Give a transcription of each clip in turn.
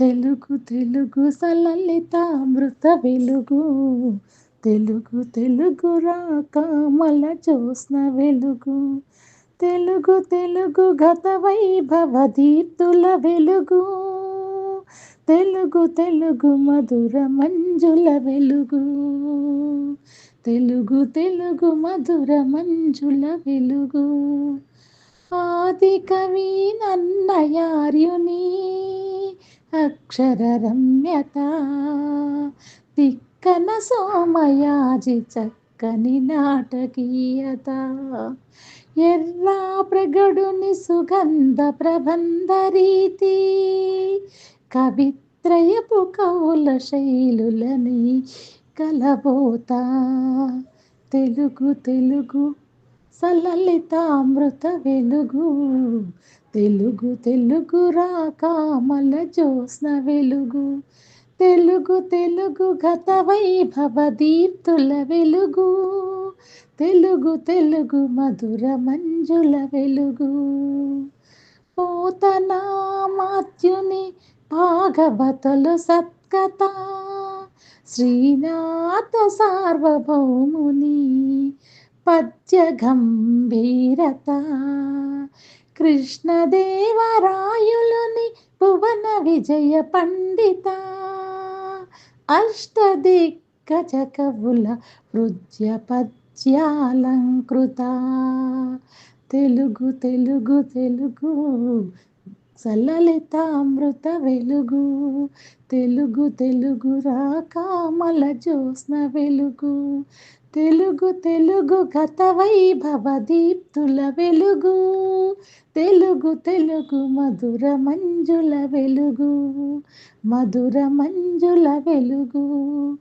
తెలుగు తెలుగు సలలితామృత వెలుగు. తెలుగు తెలుగు రాకామల చూసిన వెలుగు. తెలుగు తెలుగు గత వైభవ దీప్తుల వెలుగు. తెలుగు తెలుగు మధుర మంజుల వెలుగు. తెలుగు తెలుగు మధుర మంజుల వెలుగు. ఆది కవి నన్నయార్యు అక్షర రమ్యత తిక్కన సోమయాజి చక్కని నాటకీయత. ఎర్రా ప్రగడుని సుగంధ ప్రబంధ రీతి కవిత్రయపు కౌల శైలులని కలబోత. తెలుగు తెలుగు సలలితామృత వెలుగు. తెలుగు తెలుగు రాకామల జోస్న వెలుగు. తెలుగు తెలుగు గత వైభవ దీప్తుల వెలుగు. తెలుగు తెలుగు మధుర మంజుల వెలుగు. పోతనామాత్యుని భాగవతులు సత్కథ. శ్రీనాథ సార్వభౌముని పద్యగంభీరత. కృష్ణదేవరాయులుని భువన విజయ పండిత. అష్టదిగ్గజ కవుల హృద్య పద్యాలంకృత. తెలుగు తెలుగు తెలుగు సలలితామృత వెలుగు. తెలుగు తెలుగు రాకామల జ్యోత్స్న వెలుగు. తెలుగు తెలుగు గత వైభవ దీప్తుల వెలుగు. తెలుగు తెలుగు మధుర మంజుల వెలుగు. మధుర మంజుల వెలుగు.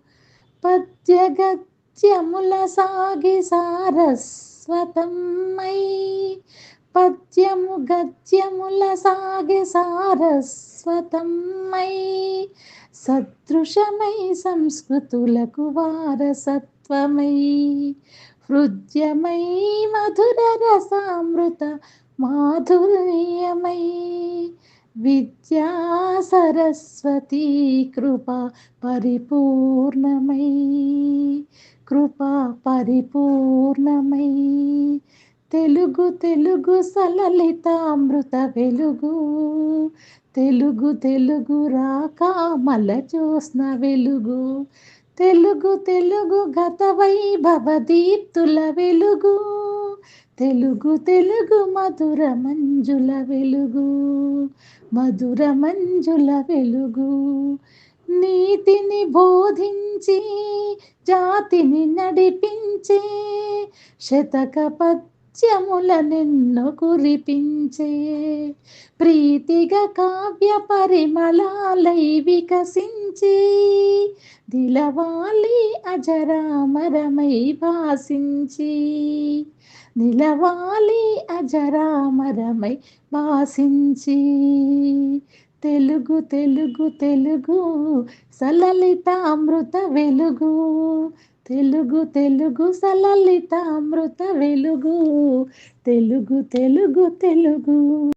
పద్యగత్యముల సాగి సారస్వతమ్మై. పద్యము గత్యముల సాగి సారస్వతమ్మై. సదృశమై సంస్కృతులకు వారసత్వమై హృద్యమై మధుర రసామృత మాధుర్యమై. విద్యా సరస్వతీ కృప పరిపూర్ణమై కృప పరిపూర్ణమై. తెలుగు తెలుగు సలలితామృత వెలుగు తెలుగు తెలుగు రాకామల చూసిన వెలుగు. తెలుగు తెలుగు గత వైభవ దీప్తుల వెలుగు. తెలుగు తెలుగు మధుర మంజుల వెలుగు. మధుర మంజుల వెలుగు. నీతిని బోధించి జాతిని నడిపించే శతక పద్యముల నిన్ను కురిపించే ప్రీతిగా కావ్య పరిమళాలై వికసించి దిలవాలి అజరామరమై భాసించి నిలవాలి అజరామరమై భాసించి. తెలుగు తెలుగు తెలుగు సలలితామృత వెలుగు తెలుగు తెలుగు సలలిత అమృత వెలుగు. తెలుగు తెలుగు తెలుగు.